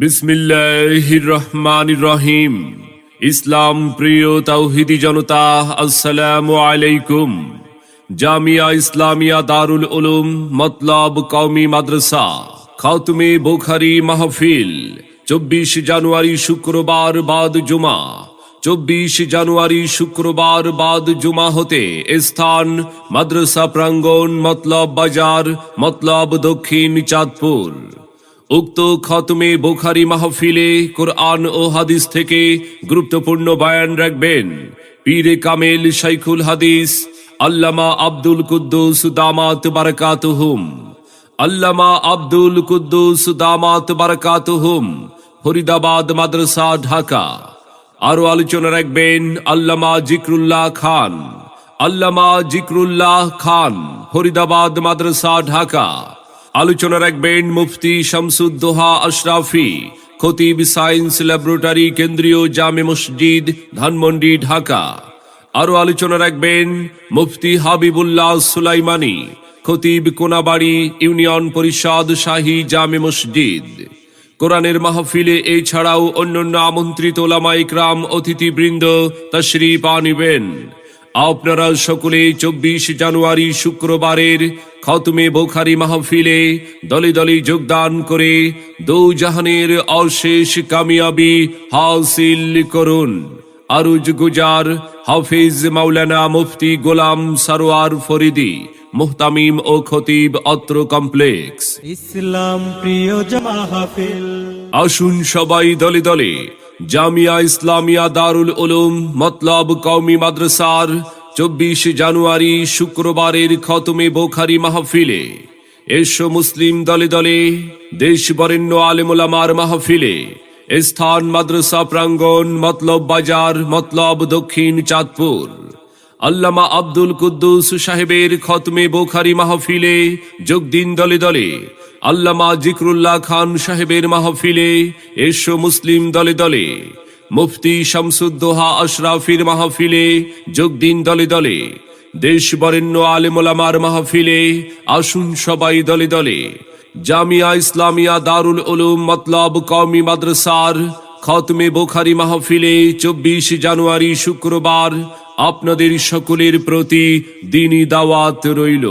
বিসমিল্লাহির রহমানির রহিম ইসলাম প্রিয় তাওহিদি জনতা, আসসালামু আলাইকুম। জামিয়া ইসলামিয়া দারুল উলুম, মতলব কওমি মাদ্রাসা, খাতুমে বুখারি মাহফিল, চব্বিশ জানুয়ারি শুক্রবার বাদ জুমা। চব্বিশ জানুয়ারি শুক্রবার বাদ জুমা হতে স্থান মাদ্রাসা প্রাঙ্গণ, মতলব বাজার, মতলব দক্ষিণ চাঁদপুর। উক্ত খতমে বোখারি মাহফিলে কোরআন ও হাদিস থেকে গুরুত্বপূর্ণ বায়ান রাখবেন। পীরে কামেল শাইখুল হাদিস, আল্লামা আব্দুল কুদ্দুস দামাত বারাকাতুহুম। আল্লামা আব্দুল কুদ্দুস দামাত বারাকাতুহুম, ফরিদাবাদ মাদ্রাসা, ঢাকা। আরও আলোচনা রাখবেন আল্লামা জিকরুল্লাহ খান। আল্লামা জিকরুল্লাহ খান, ফরিদাবাদ মাদ্রাসা, ঢাকা। আলোচনা রাখবেন মুফতি শামসুদ্দোহা আশরাফি, খতিব সায়েন্স ল্যাবরেটরি, কেন্দ্রীয় জামে মসজিদ, ধানমন্ডি, ঢাকা। আরও আলোচনা রাখবেন মুফতি হাবিবুল্লাহ সুলাইমানি, খতিব কোনাবাড়ি ইউনিয়ন পরিষদ শাহী জামে মসজিদ। কোরআনের মাহফিলে এছাড়াও অন্যান্য আমন্ত্রিত ওলামা ইকরাম, অতিথিবৃন্দ তশরিফ আনিবেন। আপনারা সকলে চব্বিশ জানুয়ারি শুক্রবারের খতমে বোখারি মাহফিলে দলে দলে যোগদান করে দৌজাহানের অশেষ কামিয়াবি হাসিল করুন। আরুজ গুজার হাফিজ মাওলানা মুফতি গোলাম সারোয়ার ফরিদি মুহতামিম ও খতিব অত্র কমপ্লেক্স। ইসলাম প্রিয় মাহফিল আসুন সবাই দলে দলে। জামিয়া ইসলামিয়া দারুল উলুম মতলব কওমি মাদ্রাসার চব্বিশ জানুয়ারি শুক্রবারের খতমে বোখারি মাহফিলে। এসো মুসলিম দলে দলে দেশ বরেণ্য আলেমুলামার মাহফিলে, স্থান মাদ্রাসা প্রাঙ্গন মতলব বাজার, মতলব দক্ষিণ চাঁদপুর। আল্লামা আব্দুল কুদ্দুস সাহেবের খতমে বোখারি মাহফিলে যোগ দিন দলে দলে, আল্লামা জিকরুল্লাহ খান সাহেবের মাহফিলে এসো মুসলিম দলে দলে মুফতি শামসুদ্দোহা আশরাফির মাহফিলে যোগ দিন দলে দলে। দেশ বরেণ্য আলেমোলামার মাহফিলে আসুন সবাই দলে দলে। জামিয়া ইসলামিয়া দারুল উলুম মতলব কওমি মাদ্রাসার খতমে বোখারি মাহফিলে চব্বিশ জানুয়ারি শুক্রবার আপনাদের সকলের প্রতি দিনই দাওয়াত রইল।